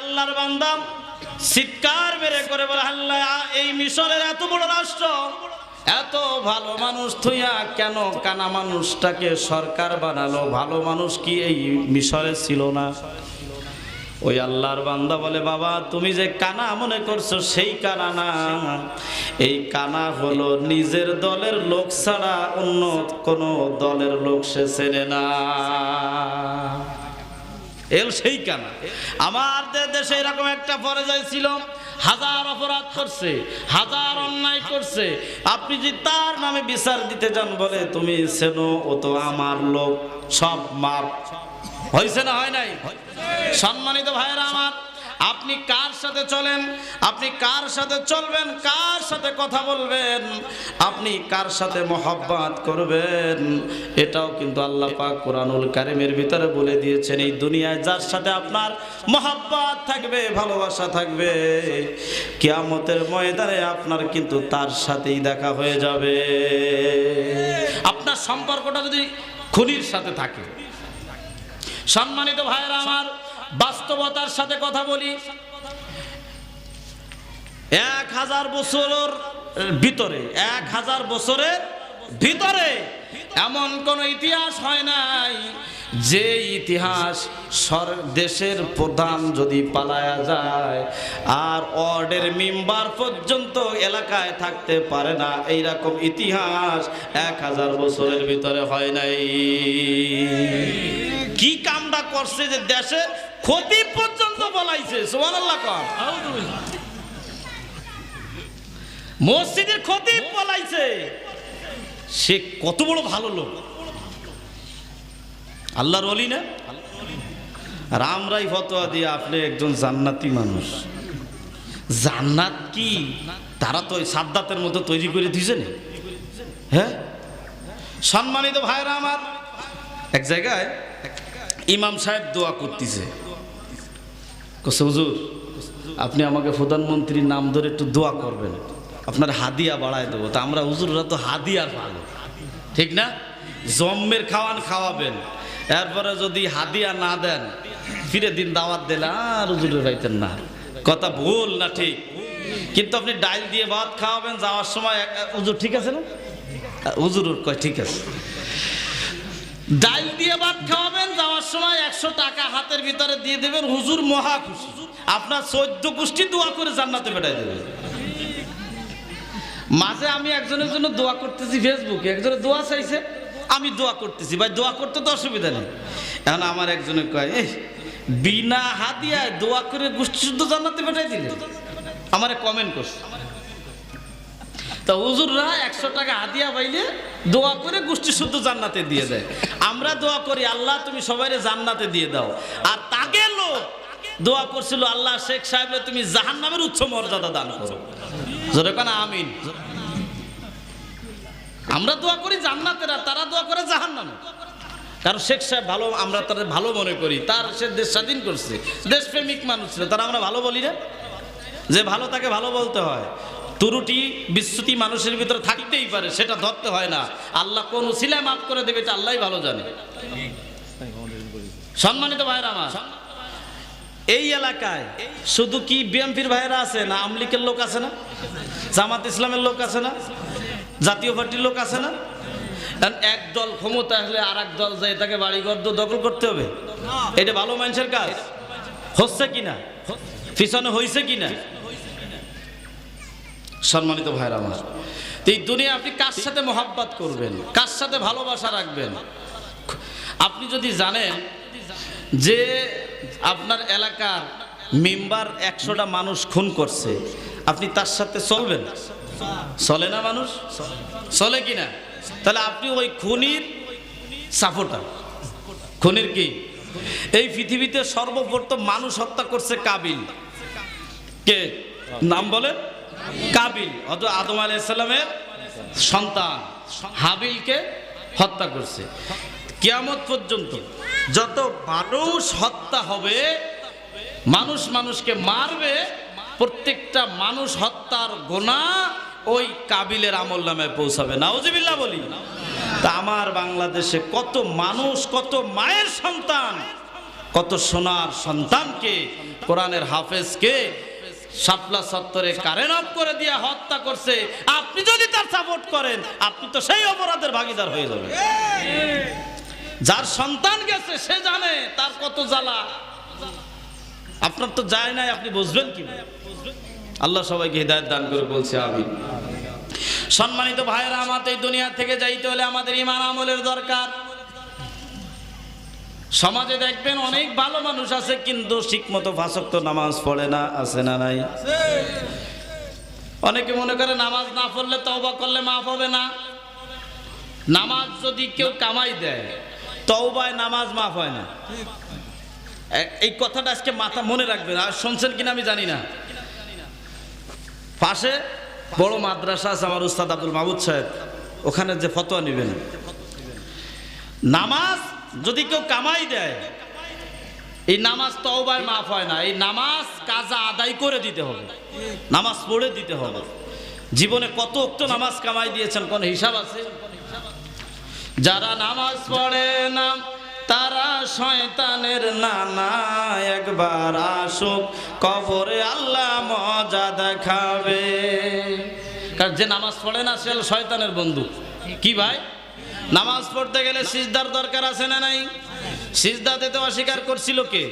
আল্লাহর বান্দা চিৎকার মেরে করে বলে, আল্লাহ, এই মিশরের এত বড় রাষ্ট্র, এত ভালো মানুষ থুইয়া কেন কানা মানুষটাকে সরকার বানালো? ভালো মানুষ কি এই মিশরে ছিল না? ওই আল্লাহর বান্দা বলে, বাবা, তুমি যে কানা মনে করছ সেই কানা না। এই কানা হলো নিজের দলের লোক ছাড়া অন্য কোনো দলের লোক সে চেনে না। এল সেই কানা। আমার দেশে এরকম একটা পর্যায় ছিল, হাজার অপরাধ করছে, হাজার অন্যায় করছে। আপনি যদি তার নামে বিচার দিতে যান বলে, তুমি সেনো ও তো আমার লোক, সব মাপ। হয়েছে না হয় নাই? সম্মানিত ভাইয়েরা আমার আপনি কার সাথে চলেন? আপনি কার সাথে চলবেন? কার সাথে কথা বলবেন? আপনি কার সাথে মহব্বত করবেন? এটাও কিন্তু আল্লাহ পাক কোরআনুল কারিমের ভিতরে বলে দিয়েছেন, এই দুনিয়ায় যার সাথে আপনার মহব্বত থাকবে, ভালোবাসা থাকবে, কিয়ামতের ময়দানে আপনার কিন্তু তার সাথেই দেখা হয়ে যাবে। আপনার সম্পর্কটা যদি খুনির সাথে থাকে, সম্মানিত ভাইয়েরা আমার বাস্তবতার সাথে কথা বলি। এক হাজার বছরের ভিতরে, এক হাজার বছরের ভিতরে এমন কোন ইতিহাস হয় নাই যে ইতিহাস সর দেশের প্রধান যদি পালায়া যায় আর অর্ডের মেম্বার পর্যন্ত এলাকায় থাকতে পারে না। এইরকম ইতিহাস এক হাজার বছরের ভিতরে হয় নাই। কি কামটা করছে যে দেশের ক্ষতি পর্যন্ত বলাইছে সোমান আল্লাহ কর মসজিদের ক্ষতি বলাইছে সে কত বড় ভালো লোক। আল্লাহর অলি না? রামরাই ফতোয়া দিয়ে আপনি একজন জান্নাতি মানুষ। জান্নাত কি? তারা তো সাদ্দাতের মতো তৈরি করে দিয়েছে না? হ্যাঁ? সম্মানিত ভাইরা আমার এক জায়গায় ইমাম সাহেব দোয়া করতেছে। কসে হুজুর আপনি আমাকে প্রধানমন্ত্রীর নাম ধরে একটু দোয়া করবেন। আপনার হাদিয়া বাড়ায় দেবো। তা আমরা হুজুররা তো হাদিয়ার ভালো ঠিক না? জম্মের খাওয়ান খাওয়াবেন। এরপরে যদি হাদিয়া না দেন, ফিরে দিন দাওয়াত দিলে আর হুজুরের পাইতেন না। কথা ভুল না ঠিক? কিন্তু আপনি ডাইল দিয়ে ভাত খাওয়াবেন, যাওয়ার সময় হুজুর ঠিক আছে না? হুজুর কয় ঠিক আছে। ডাইল দিয়ে ভাত খাওয়াবেন, যাওয়ার সময় একশো টাকা হাতের ভিতরে দিয়ে দেবেন, হুজুর মহা খুশি। আপনার চোদ্দ গোষ্ঠী দোয়া করে জান্নাতে বেটাই দেবে। মাঝে আমি একজনের জন্য দোয়া করতেছি ফেসবুকে একজনের দোয়া চাইছে, আমি দোয়া করতেছি। ভাই, দোয়া করতে তো অসুবিধা নেই। এখন আমার একজনে কয় এই বিনা হাদিয়ায় দোয়া করে গোষ্ঠী শুদ্ধ জান্নাতে বেটাই দিলে? আমারে কমেন্ট করছে। তা হুজুররা একশো টাকা হাদিয়া পাইলে দোয়া করে গোষ্ঠী শুদ্ধ জান্নাতে দিয়ে দেয়। আমরা দোয়া করি, আল্লাহ, তুমি সবাইরে জান্নাতে দিয়ে দাও। আর তাকে লোক দোয়া করছিল, আল্লাহ, শেখ সাহেব তুমি জাহান নামের উচ্চ মর্যাদা দান করো। আমিন। আমরা দোয়া করি জান্নাতের, আর তারা দোয়া করে জাহান নামে কারণ শেখ সাহেব ভালো, আমরা তাদের ভালো মনে করি। তার, সে দেশ স্বাধীন করছে। দেশপ্রেমিক মানুষ ছিল, তারা আমরা ভালো বলি না? যে ভালো তাকে ভালো বলতে হয়। তুরুটি, বিচ্যুতি মানুষের ভিতরে থাকতেই পারে, সেটা ধরতে হয় না। আল্লাহ কোন উসিলায় মাফ করে দেবে, এটা আল্লাহ ভালো জানে। সম্মানিত ভাইরা আমার, এই এলাকায় শুধু কি বিএমপির ভাইরা আছে না আমলিকের লোক আছে না? জামাত ইসলামের লোক আছে না? জাতীয় পার্টির লোক আছে না? এক দল ক্ষমতা আসলে আর এক দল যায়, তাকে বাড়িঘর দখল করতে হবে। এটা ভালো মানুষের কাজ। হচ্ছে কিনা? পিছনে হয়েছে কিনা? সম্মানিত ভাইরা আমার। এই দুনিয়া আপনি কার সাথে মহাব্বাত করবেন? কার সাথে ভালোবাসা রাখবেন? আপনি যদি জানেন যে আপনার এলাকার মেম্বার একশোটা মানুষ খুন করছে, আপনি তার সাথে চলবেন? চলে না মানুষ? চলে কি না? তাহলে আপনি ওই খুনির সাপোর্টার। খুনির কি? এই পৃথিবীতে সর্বপ্রথম মানুষ হত্যা করছে কাবিল। কে? নাম বলে কাবিল অত আদম আলাইসাল্লামের সন্তান, হাবিলকে হত্যা করছে। কিয়ামত পর্যন্ত যত মানুষ হত্যা হবে, মানুষ মানুষকে মারবে, প্রত্যেকটা মানুষ হত্যার গোনা ওই কাবিলের আমল নামে পৌঁছাবে। নাউজিবিল্লাহ বলি। তা আমার বাংলাদেশে কত মানুষ, কত মায়ের সন্তান, কত সোনার সন্তানকে, কোরআনের হাফেজকে শাপলা সত্তরে কারেন্ট অফ করে দিয়ে হত্যা করছে। আপনি যদি তার সাপোর্ট করেন, আপনি তো সেই অপরাধের ভাগিদার হয়ে যাবেন। যার সন্তান গেছে, সে জানে তার কত জ্বালা। আপনার তো যায় নাই, আপনি বুঝবেন কি আল্লাহ সবাইকে হৃদায়ত দান করে বলছে আমি সম্মানিত ভাইয়েরা, আমাদের দুনিয়া থেকে যাইতে হলে আমাদের ইমান আমলের দরকার। সমাজে দেখবেন অনেক ভালো মানুষ আছে, কিন্তু ঠিক মতো ফাঁসক্ত নামাজ পড়ে না, আছে না নাই? অনেকে মনে করে নামাজ না পড়লে তওবা করলে মাফ হবে না। নামাজ যদি কেউ কামাই দেয়, তওবায় নামাজ মাফ হয় না। এই কথাটা আজকে মাথা মনে রাখবেন, আর শুনছেন কিনা আমি জানি না। পাশে বড় মাদ্রাসা আছে আমার উস্তাদ আব্দুল মাহমুদ সাহেব, ওখানে যে ফতোয়া নেবেন। নামাজ যদি কেউ কামাই দেয়, এই নামাজ তওবায় মাফ হয় না, এই নামাজ কাজা আদায় করে দিতে হবে, নামাজ পড়ে দিতে হবে। জীবনে কত উক্ত নামাজ কামাই দিয়েছেন, কোন হিসাব আছে? যারা নামাজ পড়ে না, তারা শয়তানের নানা একবার আসুক, কবরে আল্লাহ মজা দেখাবে। কারণ যে নামাজ পড়ে না, সে শয়তানের বন্ধু। কি ভাই? নামাজ পড়তে গেলে সিজদার দরকার আছে না নাই সিজদা দিতে অস্বীকার করছিল কে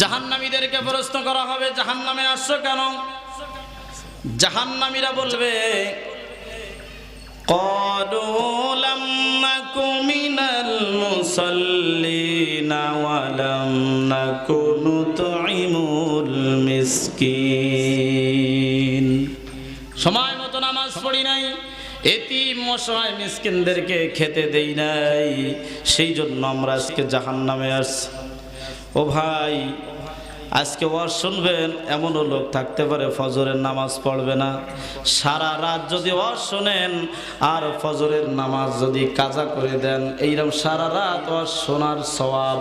জাহান্নামীদেরকে প্রশ্ন করা হবে জাহান্নামে আসছো কেন জাহান্নামীরা বলবে قالوا لم نك من المصلين ولم نك نطعم المسكين নাই। এতিম মশায় মিসকিনদেরকে খেতে দেই নাই। সেই জন্য আমরা আজকে জাহান নামে আসছি। ও ভাই, আজকে ওয়াজ শুনবেন, এমনও লোক থাকতে পারে ফজরের নামাজ পড়বে না। সারা রাত যদি ওয়াজ শোনেন, আর ফজরের নামাজ যদি কাজা করে দেন, এইরকম সারা রাত ওয়াজ শোনার সওয়াব।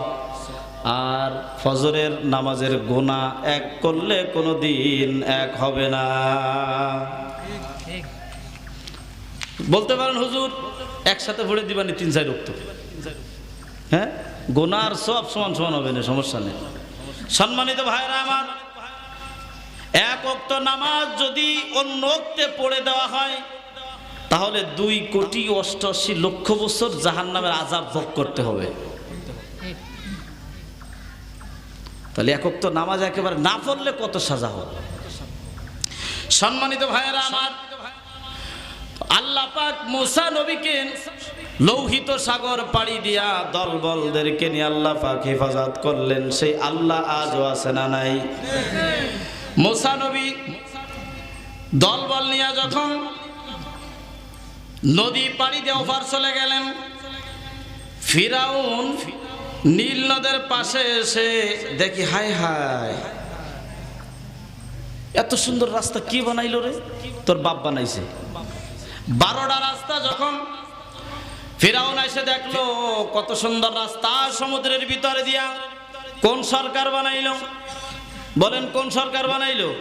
আর ফজরের নামাজের গোনা এক করলে কোনো দিন এক হবে না। বলতে পারেন হুজুর, একসাথে ভরে দিবানি তিন চার রক্ত। হ্যাঁ? গোনার সব সমান সমান হবে না, সমস্যা নেই। সম্মানিত ভাইরা আমার, এক অক্ত নামাজ যদি অন্য অক্তে পড়ে দেওয়া হয়, তাহলে দুই কোটি অষ্টআশি লক্ষ বছর জাহান নামের আজাব ভোগ করতে হবে। তাহলে এক অক্ত নামাজ একেবারে না পড়লে কত সাজা হবে? সম্মানিত ভাইয়েরা আমার আল্লাহ পাক মুসা নবীকে লৌহিত সাগর পাড়ি দিয়া দলবলদেরকে নিয়ে আল্লাহ পাক হেফাজত করলেন। সেই আল্লাহ আজও আছে না নাই? মুসা নবী দলবল নিয়ে যখন নদী পাড়ি দিয়ে ওপার চলে গেলেন, ফিরাউন নীল নদের পাশে এসে দেখি হাই হাই এত সুন্দর রাস্তা কি বানাইলো রে? তোর বাপ বানাইছে। বারোটা রাস্তা যখন ফিরাউন এসে দেখল, কত সুন্দর রাস্তা, সমুদ্রের ভিতরে দিয়া কোন সরকার বানাইল? বলেন, কোন সরকার বানাইলো?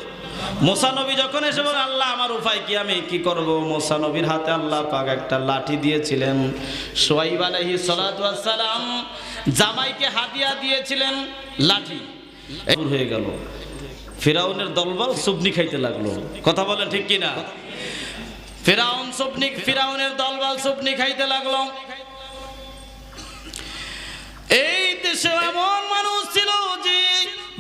মোসানবী যখন এসে বলে, আল্লাহ, আমার উপায় কি? আমি কি করব? মোসানবীর হাতে আল্লাহ পাক একটা লাঠি দিয়েছিলেন। সোয়াইব আলাইহি সালাম জামাইকে হাদিয়া দিয়েছিলেন লাঠি। হয়ে গেল। ফেরাউনের দলবল সুবনি খাইতে লাগল। কথা বলেন ঠিক কিনা? ফেরাউন সুবনি ফিরাউনের দলবল সুবনি খাইতে লাগল। এই দেশে এমন মানুষ ছিল যে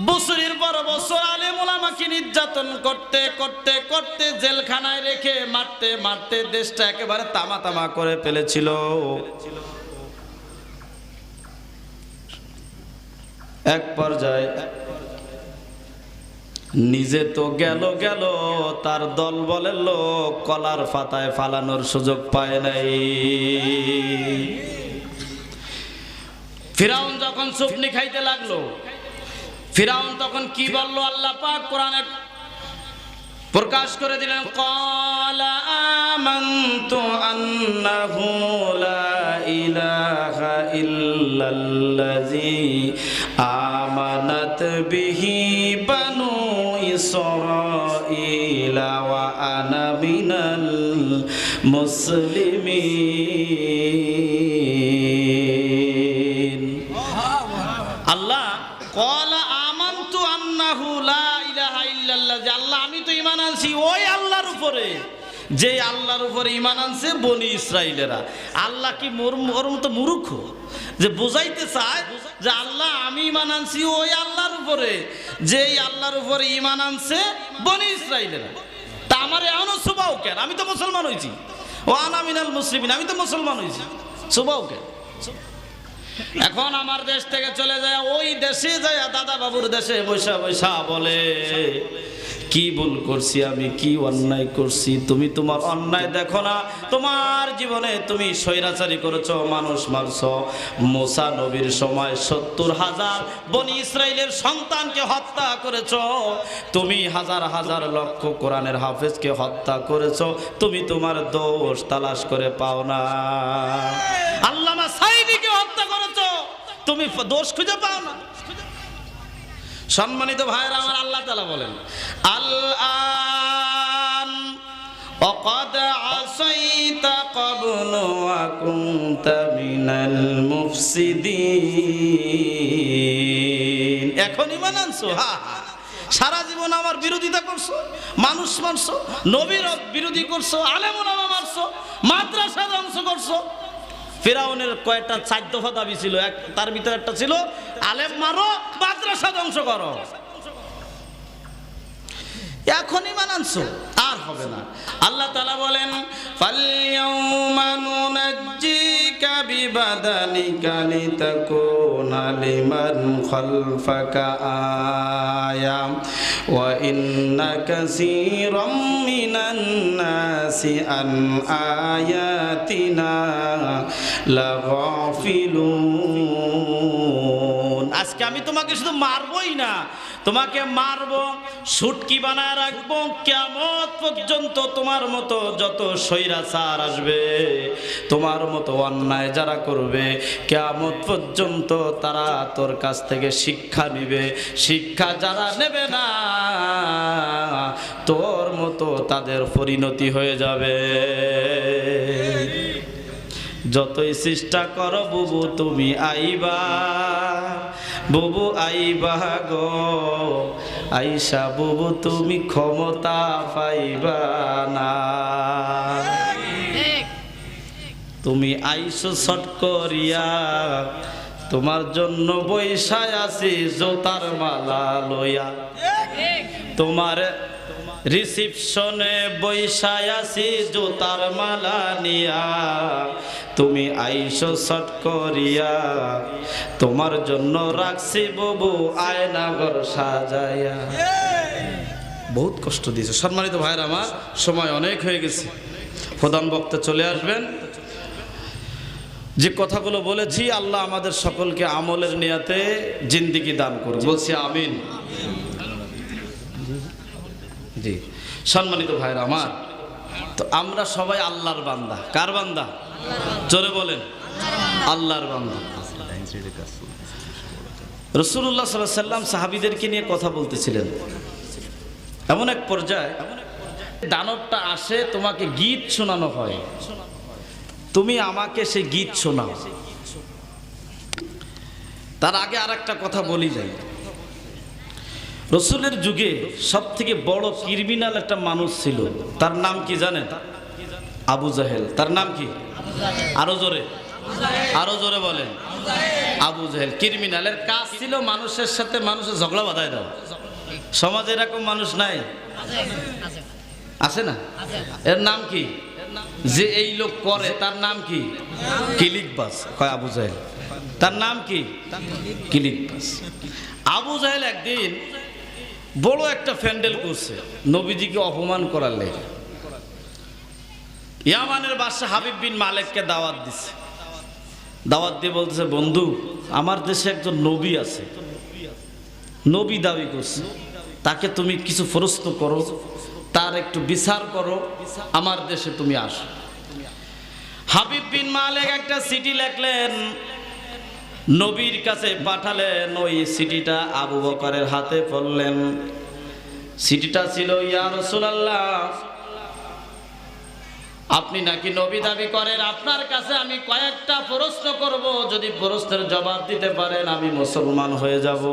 বছরের পর বছর আলেম ওলামাকে নির্যাতন করতে করতে করতে জেলখানায় রেখে মারতে মারতে দেশটা একেবারে তামা তামা করে ফেলেছিল। এক পর্যায়ে নিজে তো গেল গেল, তার দল বলে লোক কলার ফাতায় ফালানোর সুযোগ পায় নাই। ফিরাউন যখন সুপনি খাইতে লাগল, ফিরাউন তখন কি বলল? আল্লাহ পাক কোরআনে প্রকাশ করে দিলেন, কলা আমানতু আন্নাহু লা ইলাহা ইল্লাল্লাযী আমানাত বিহি ওয়া আনা মিনাল মুসলিমিন আল্লাহ কলা আমান্তু আন্নাহু লা ইলাহা ইল্লাল্লাহ যে আল্লাহ, আমি তো ঈমান আনছি ওই আল্লাহর উপরে। যে আল্লাহর উপরে ঈমান আনছে বনি ইসরাইলেরা। আল্লাহ কি মোর ওর তো মূর্খ? যে বোঝাইতে চায় যে আল্লাহ আমি ইমান আনছি, ওই আল্লাহর উপরে। যেই আল্লাহর উপরে ইমান আনছে বনি ইসরায়েলের তা আমার এমন সুবাও কেন? আমি তো মুসলমান হয়েছি ও আনামিনাল মুসলিমিন, আমি তো মুসলমান হয়েছি সুবাও কেন? এখন আমার দেশ থেকে চলে যায়, ওই দেশে যায় দাদা বাবুর দেশে বৈশা বৈশা বলে। কি ভুল করছি আমি, কি অন্যায় করছি? তুমি তোমার অন্যায় দেখো না, তোমার জীবনে তুমি স্বৈরাচারী করেছ, মানুষ মারছো। মোসা নবীর সময় সত্তর হাজার বনি ইসরায়েলের সন্তানকে হত্যা করেছ। তুমি হাজার হাজার লক্ষ কোরআনের হাফেজকে হত্যা করেছ। তুমি তোমার দোষ তালাশ করে পাও না। আল্লামা সাইদিকে তুমি দোষ খুঁজে পাও না সম্মানিত ভাইরা আমার আল্লাহ তালা বলেন আল আন وقد عصيت قبل وكنت من المفسدين এখন ইমান আনছো হা হা। সারা জীবন আমার বিরোধিতা করছো মানুষ মারছো নবীর বিরোধী করছো আলেমুলামা মারছো মাদ্রাসা ধ্বংস করছো ফেরাউনের কয়েকটা চার দফা দাবি ছিল। এক, তার ভিতরে একটা ছিল, আলেম মারো, মাদ্রাসা ধ্বংস করো। এখনই মানানছো আর হবে না। আল্লাহ তালা বলেন আয়াতিনা আজকে আমি তোমাকে শুধু মারবই না, তোমাকে মারবো, সুটকি বানায় রাখব কেমন পর্যন্ত তোমার মতো যত স্বৈরাচার আসবে, তোমার মতো অন্যায় যারা করবে কেমন পর্যন্ত তারা তোর কাছ থেকে শিক্ষা নিবে। শিক্ষা যারা নেবে না, তোর মতো তাদের পরিণতি হয়ে যাবে। যতই চেষ্টা করো বুবু, তুমি আইবা। বুবু আইবা গো, আইসা বুবু, তুমি ক্ষমতা পাইবা না। তুমি আইসো ছট করিয়া, তোমার জন্য বৈশায় আছি জোতার মালা লইয়া। তোমার রিসিপশনে বৈশায় আছি জোতার মালা নিয়া। তুমি আইসো শট করিয়া। তোমার জন্য রাখছি ববু আয়নাগর সাজাইয়া। বহুত কষ্ট দিয়েছে। সম্মানিত ভাইয়ের, আমার সময় অনেক হয়ে গেছে। প্রধান বক্তা চলে আসবেন। যে কথাগুলো বলেছি, আল্লাহ আমাদের সকলকে আমলের নিয়াতে জিন্দিগি দান করুন বলছি আমিন। জি। সম্মানিত ভাইরা আমার, তো আমরা সবাই আল্লাহর বান্দা। কার বান্দা? জোরে বলেন। আল্লাহর বান্দা। রসুল্লাহ সাল্লাহ সাল্লাম সাহাবিদেরকে নিয়ে কথা বলতেছিলেন। এমন এক পর্যায়ে দানবটা আসে, তোমাকে গীত শোনানো হয়। তুমি আমাকে সেই গীত শোনাও। তার আগে আর একটা কথা বলি যাই। রসুলের যুগে সব থেকে বড় ক্রিমিনাল একটা মানুষ ছিল। তার নাম কি জানেন? আবু জাহেল। তার নাম কি? আরও জোরে। আরও জোরে বলেন। আবু জাহেল। ক্রিমিনালের কাজ ছিল মানুষের সাথে মানুষের ঝগড়া বাধায় দেওয়া। সমাজে এরকম মানুষ নাই। আছে না? এর নাম কি? যে এই লোক করে, তার নাম কি? কিলিক বাস কয় আবু জাহেল? তার নাম কি? কিলিক বাস আবু জাহেল একদিন বড় একটা ফ্যান্ডেল করছে। নবীজিকে অপমান করার লেগে। ইয়ামানের বাদশাহ হাবিব বিন মালেককে দাওয়াত দিছে। দাওয়াত দিয়ে বলতেছে, বন্ধু, আমার দেশে একজন নবী আছে। নবী দাবি করছে। তাকে তুমি কিছু ফরস্ত করো। তার একটু বিচার করো। আমার দেশে তুমি আসো। হাবিব বিন মালেক একটা সিটি লেখলেন নবীর কাছে পাঠালেন ওই সিটিটা আবু বকরের হাতে পড়লেন। সিটিটা ছিল, ইয়া রাসূলুল্লাহ, আপনি নাকি নবী দাবি করেন? আপনার কাছে আমি কয়েকটা প্রশ্ন করব। যদি প্রশ্নের জবাব দিতে পারেন, আমি মুসলমান হয়ে যাব।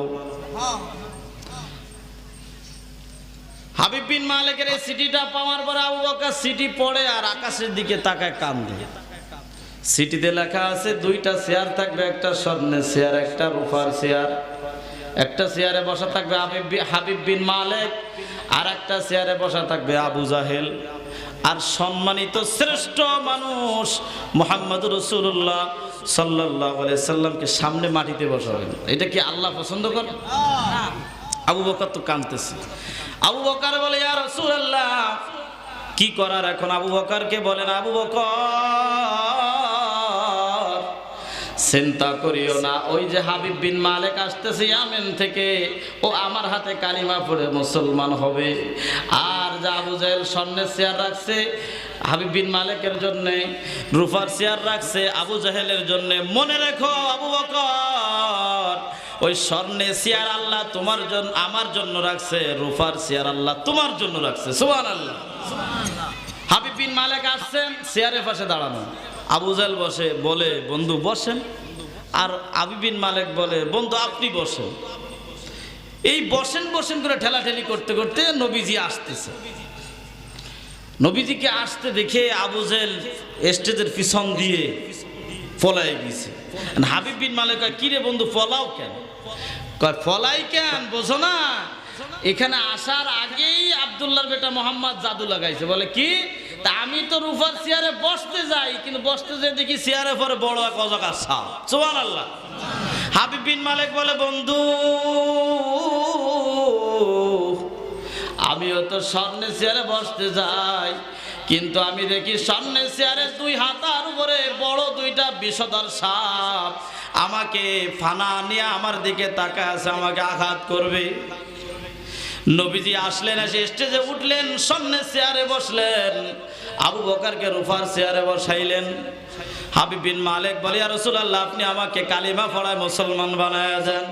হাবিব বিন মালিকের এই সিটিটা পাওয়ার পরে আবু বকর সিটি পড়ে আর আকাশের দিকে তাকায় কান্দে। সিটিতে লেখা আছে, দুইটা চেয়ার থাকবে, একটা স্বর্ণের চেয়ার, একটা রূপার চেয়ার। একটা চেয়ারে বসা থাকবে হাবিব বিন মালিক, আর একটা চেয়ারে বসা থাকবে আবু জাহেল। আর সম্মানিত শ্রেষ্ঠ মানুষ মোহাম্মদ রসুল্লাহ সাল্লাহ সাল্লামকে সামনে মাটিতে বসাবেন। এটা কি আল্লাহ পছন্দ করে? আবু বকর তো কাঁদতেছে। আবু বকার বলে, ইয়া রাসূলুল্লাহ। কি করার এখন আবু বকারকে বলেন, আবু বকর চিন্তা করিও না। ওই যে হাবিব বিন মালিক আসতেছে ইয়ামেন থেকে, ও আমার হাতে কালিমা পড়ে মুসলমান হবে। আর যা আবু জাহেল স্বর্ণের চেয়ার রাখছে, হাবিব বিন মালিকের জন্য, রুফার চেয়ার রাখছে, আবু জাহেলের জন্য, মনে রেখো আবু বকর, ওই স্বর্ণে চেয়ার আল্লাহ তোমার জন্য আমার জন্য রাখছে, রুফার চেয়ার আল্লাহ তোমার জন্য রাখছে। সুবহান আল্লাহ হাবিব বিন মালিক আসছেন, চেয়ারের পাশে দাঁড়ানো। আবু জাহেল বসে বলে বন্ধু বসেন। আর আবি বিন মালিক বলে বন্ধু আপনি বসেন। এই বসেন বসেন করে ঠেলাঠেলি করতে করতে নবীজি আসতেছে। নবীজিকে আসতে দেখে আবু জেল স্টেজের পিছন দিয়ে ফলাই গেছে। হাবিব বিন মালিক কয়, কিরে বন্ধু ফলাও কেন? ফলাই কেন? বোঝো না। এখানে আসার আগেই আব্দুল্লাহর বেটা মোহাম্মদ জাদু লাগাইছে। বলে কি? তা আমি তো রুফার চেয়ারে বসতে যাই, কিন্তু বসতে যাই দেখি চেয়ারে পরে বড় এক অজগা সাপ সোহান আল্লাহ হাবিব বিন মালিক বলে, বন্ধু, আমিও তো স্বর্ণের চেয়ারে বসতে যাই, কিন্তু আমি দেখি স্বর্ণের চেয়ারে দুই হাতার উপরে বড় দুইটা বিষধর সাপ। আমাকে ফানা নিয়ে আমার দিকে তাকায় আছে, আমাকে আঘাত করবে। নবীজি আসলেন, এসে স্টেজে উঠলেন, সামনে চেয়ারে বসলেন। আবু বকারকে রুফার চেয়ারে বসাইলেন। হাবিব বিন মালিক বলে আর রসুলাল্লাহ, আপনি আমাকে কালিমা পড়ায় মুসলমান বানায় যান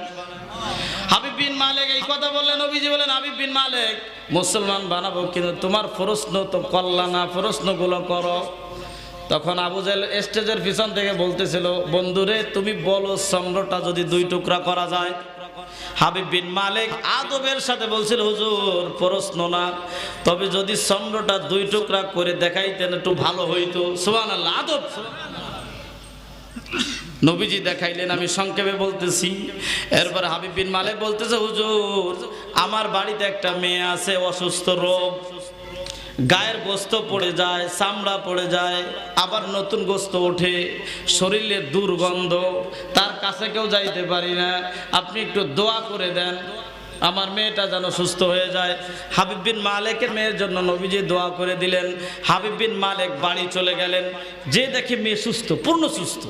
হাবিব বিন মালিক এই কথা বললেন, নবীজি বলেন হাবিব বিন মালিক, মুসলমান বানাবো, কিন্তু তোমার প্রশ্ন তো করলা না প্রশ্নগুলো করো। তখন আবু জাহেল স্টেজের পিছন থেকে বলতেছিল, বন্ধুরে, তুমি বলো, চন্দ্রটা যদি দুই টুকরা করা যায় হাবিব বিন মালিক আদবের সাথে বলছিল, হুজুর, প্রশ্ন না। তবে যদি চন্দ্রটা দুই টুকরা করে দেখাইতেন, একটু ভালো হইতো। সোহান আদব। নবীজি দেখাইলেন, আমি সংক্ষেপে বলতেছি। এরপর হাবিব বিন মালিক বলতেছে, হুজুর, আমার বাড়িতে একটা মেয়ে আছে, অসুস্থ রোগ। গায়ের গোস্ত পড়ে যায়, চামড়া পড়ে যায়, আবার নতুন গোস্ত ওঠে, শরীরের দুর্গন্ধ, তার কাছে কেউ যাইতে পারি না। আপনি একটু দোয়া করে দেন, আমার মেয়েটা যেন সুস্থ হয়ে যায়। হাবিব বিন মালেকের মেয়ের জন্য নবীজি দোয়া করে দিলেন। হাবিব বিন মালেক বাড়ি চলে গেলেন। যে দেখে মেয়ে সুস্থ, পূর্ণ সুস্থ।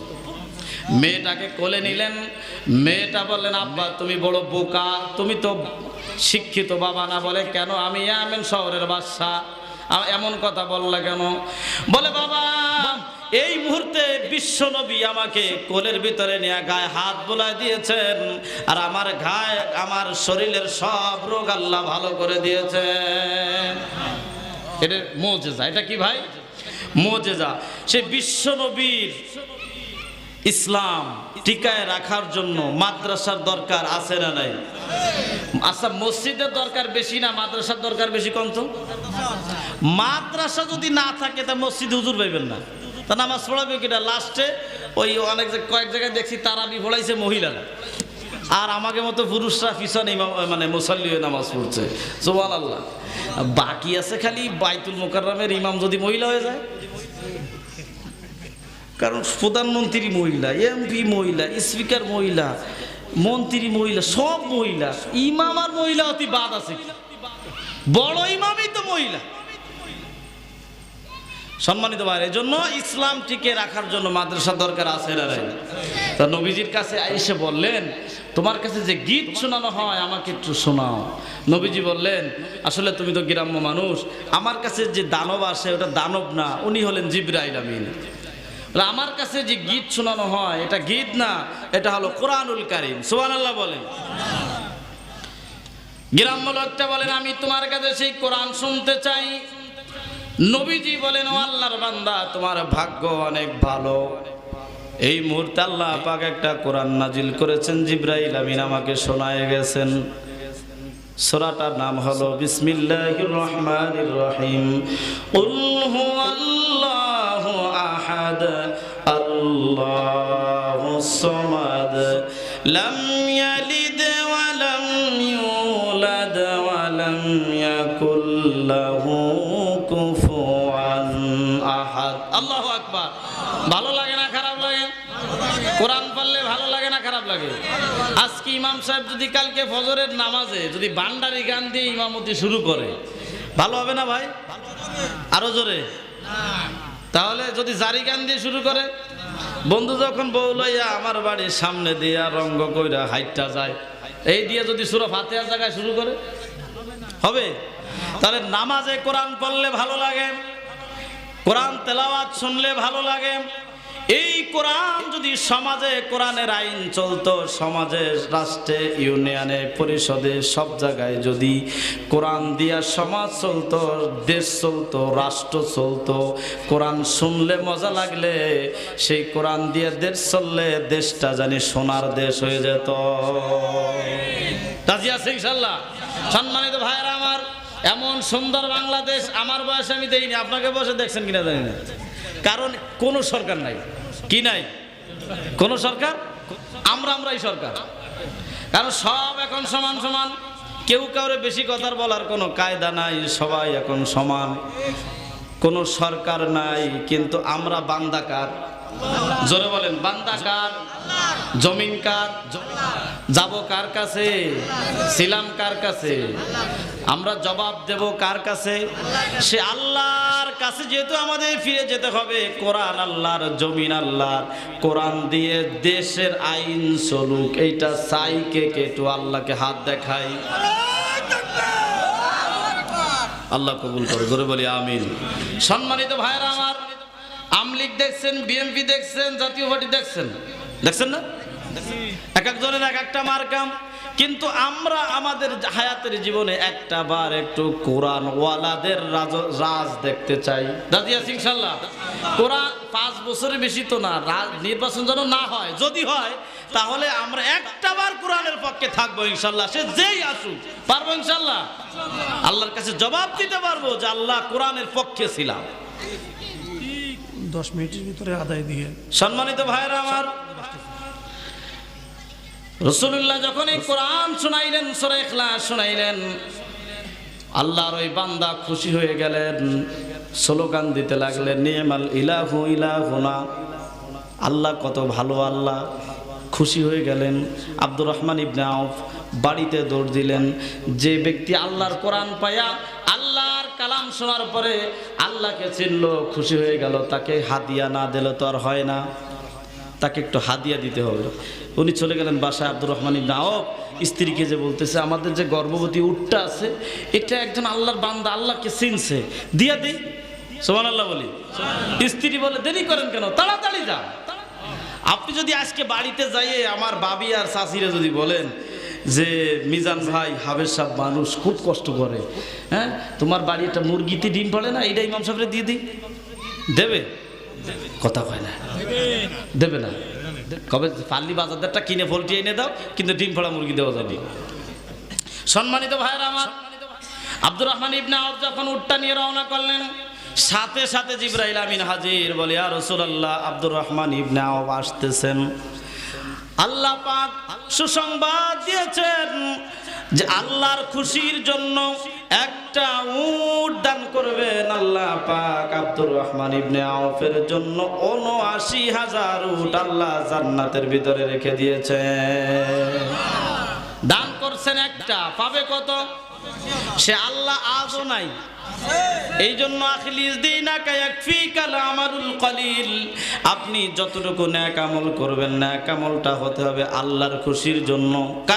মেয়েটাকে কোলে নিলেন। মেয়েটা বললেন, আব্বা, তুমি বড় বোকা, তুমি তো শিক্ষিত বাবা না বলে কেন? আমি এমন শহরের বাদশা। আ- এমন কথা বললা কেন? বলে, বাবা, এই মুহূর্তে বিশ্ব নবী আমাকে কোলের ভিতরে নিয়ে গায়ে হাত বোলায় দিয়েছেন আর আমার গায়ে, আমার শরীরের সব রোগ আল্লাহ ভালো করে দিয়েছেন। এটা মোজেজা। এটা কি ভাই? মোজেজা। সে বিশ্ব নবীর ইসলাম টিকায় রাখার জন্য মাদ্রাসার দরকার আছে না নাই? আচ্ছা মসজিদের দরকার বেশি না মাদ্রাসার দরকার বেশি কম তো? মাদ্রাসা যদি না থাকে, তা মসজিদ হুজুর পাইবেন না। তা নামাজ পড়াবে কিনা? লাস্টে ওই অনেক কয়েক জায়গায় দেখছি তারাবি পড়াইছে মহিলারা। আর আমাকে মতো পুরুষরা পিছনে মানে মুসল্লি হয়ে নামাজ পড়ছে। সোয়াল আল্লাহ বাকি আছে খালি বাইতুল মোকাররমের ইমাম যদি মহিলা হয়ে যায়। কারণ প্রধানমন্ত্রী মহিলা এমপি মহিলা, স্পিকার মহিলা, মন্ত্রী মহিলা, সব মহিলা, ইমাম আর মহিলা অতি বাদ আছে বড় ইমামই তো মহিলা। সম্মানিত ভাই এই জন্য ইসলাম টিকে রাখার জন্য মাদ্রাসা দরকার আছে তা নবীজির কাছে এসে বললেন, তোমার কাছে যে গীত শোনানো হয়, আমাকে একটু শোনাও। নবীজি বললেন, আসলে তুমি তো গ্রাম্য মানুষ, আমার কাছে যে দানব আসে, ওটা দানব না, উনি হলেন জিব্রাইল আমিন। আমার কাছে যে গীত শোনানো হয়, এটা গীত না, এটা হলো কোরআনুল কারিম। সুবহান আল্লাহ বলেন। গ্রাম্য লোকটা বলেন, আমি তোমার কাছে সেই কোরআন শুনতে চাই। নবীজি বলেন, ও আল্লাহর বান্দা, তোমার ভাগ্য অনেক ভালো। এই মুহূর্তে আল্লাহ পাক একটা কোরআন নাজিল করেছেন, জিব্রাইল আমিন আমাকে শোনায় গেছেন। সূরাটার নাম হলো বিসমিল্লাহির রহমানির রহিম। কুল হুয়াল্লাহু লাম ইয়ালিদ ওয়া লাম ইউলাদ ওয়া লাম ইয়াকুল লাহু কুফুয়ান আহাদ ভালো লাগে না খারাপ লাগে? কোরআন পড়লে ভালো লাগে না খারাপ লাগে? আজকে ইমাম সাহেব যদি কালকে ফজরের নামাজে যদি বান্ডারি গান দিয়ে ইমামতি শুরু করে, ভালো হবে না ভাই? আরও জোরে? তাহলে যদি জারি গান দিয়ে শুরু করে বন্ধু যখন বউ লইয়া আমার বাড়ির সামনে দিয়া রঙ্গ কইরা হাইটটা যায়, এই দিয়ে যদি সুরা হাতে জায়গায় শুরু করে, হবে? তাহলে নামাজে কোরআন পড়লে ভালো লাগে, কোরআন তেলাওয়াত শুনলে ভালো লাগে এই কোরআন যদি সমাজে, কোরআনের আইন চলতো, সমাজে, রাষ্ট্রে, ইউনিয়নে, পরিষদে, সব জায়গায় যদি কোরআন দিয়া সমাজ চলতো, দেশ চলতো, রাষ্ট্র চলতো, কোরআন শুনলে মজা লাগলে, সেই কোরআন দিয়ে দেশ চললে, দেশটা জানি সোনার দেশ হয়ে যেত। রাজি ইনশাল্লাহ? সম্মানিত আমার এমন সুন্দর বাংলাদেশ, আমার বয়সে আমি দেইনি, আপনাকে বসে দেখছেন কিনা জানি না। কারণ কোনো সরকার নাই। কি নাই? কোন সরকার? আমরা আমরাই সরকার। কারণ সব এখন সমান সমান, কেউ কাউরে বেশি কথার বলার কোনো কায়দা নাই, সবাই এখন সমান। কোনো সরকার নাই, কিন্তু আমরা বান্দাকার। জোরে বলেন, বান্দাকার। জমিন কার? যাব কার কাছে? ছিলাম কার কাছে? আমরা জবাব দেব কার কাছে? সে আল্লাহর কাছে যেহেতু আমাদের ফিরে যেতে হবে। কোরআন আল্লাহর, জমিন আল্লাহর। কোরআন দিয়ে দেশের আইন চলুক। এইটা চাই কে কে আল্লাহকে হাত দেখাই। আল্লাহ কবুল করে ধরে বলি আমিন। সম্মানিত ভাইরা আমার আমলিগ দেখছেন, বিএমপি দেখছেন, জাতীয় পার্টি দেখছেন? দেখছেন না? এক একজনের এক একটা মার্কাম। কিন্তু আমরা আমাদের হায়াতের জীবনে একটা বার একটু কোরআন ওয়ালাদের রাজ- দেখতে চাই। দাদিয়া ইনশাল্লাহ? কোরআন পাঁচ বছরের বেশি তো না নির্বাচন যেন না হয়। যদি হয় তাহলে আমরা একটা বার কোরআনের পক্ষে থাকব ইনশাল্লাহ। সে যেই আসুক পারব ইনশাল্লাহ? আল্লাহর কাছে জবাব দিতে পারব যে আল্লাহ কোরআনের পক্ষে ছিলাম। দশ মিনিটের ভিতরে আদায় দিয়ে। সম্মানিত ভাইরা আমার রসুল্লাহ যখন এই কোরআন শোনাইলেন, সরে এখলাস শোনাইলেন, আল্লাহর ওই বান্দা খুশি হয়ে গেলেন, স্লোগান দিতে লাগলেন, নিয়মাল ইলাহু ইলাহুনা। আল্লাহ কত ভালো আল্লাহ। খুশি হয়ে গেলেন, আব্দুর রহমান ইবনে আউফ বাড়িতে দৌড় দিলেন, যে ব্যক্তি আল্লাহর কোরআন পায়া, আল্লাহর কালাম শোনার পরে আল্লাহকে চিনল, খুশি হয়ে গেল, তাকে হাদিয়া না দিলে তো আর হয় না। তাকে একটু হাদিয়া দিতে হবে। উনি চলে গেলেন বাসায় আব্দুর রহমান ইবনে আওফ। স্ত্রীকে যে বলতেছে, আমাদের যে গর্ভবতী উটটা আছে, এটা একজন আল্লাহর বান্দা, আল্লাহকে চিনছে। দিয়া দিই সোমান আল্লাহ বলি। স্ত্রী বলে, দেরি করেন কেন? তাড়াতাড়ি যান। আপনি যদি আজকে বাড়িতে যাইয়ে আমার বাবি আর শাশিরে যদি বলেন যে, মিজান ভাই হাবের সাহেব মানুষ খুব কষ্ট করে হ্যাঁ? তোমার বাড়ি একটা মুরগিতে ডিম পড়ে না? এইটা ইমাম সাহেবরে দিয়ে দিই। দেবে? কথা কয় না। দেবে না। কবে পাল্লি বাজারদারটা কিনে পোলট্রি এনে দাও, কিন্তু ডিম ফোড়া মুরগি দেওয়া যাবে। সম্মানিত ভাইয়ের আমার, আব্দুর রহমান ইবনে আউফ যখন উটটা নিয়ে রওনা করলেন, সাথে সাথে জিব্রাইল আমিন হাজির বলে আর রসুল্লাহ আব্দুর রহমান ইবনে আউফ আসতেছেন। আল্লাহ পাক সুসংবাদ দিয়েছেন যে আল্লাহর খুশির জন্য একটা উট দান করবেন আল্লাহ পাক আব্দুর রহমান ইবনে আউফের জন্য উনআশি হাজার উট আল্লাহ জান্নাতের ভিতরে রেখে দিয়েছে দান করছেন একটা, পাবে কত? সে আল্লাহ আজও নাই। এই জন্য আপনি যতটুকু ন্যাক করবেন, ন্যাক হতে হবে আল্লাহর খুশির জন্য। কার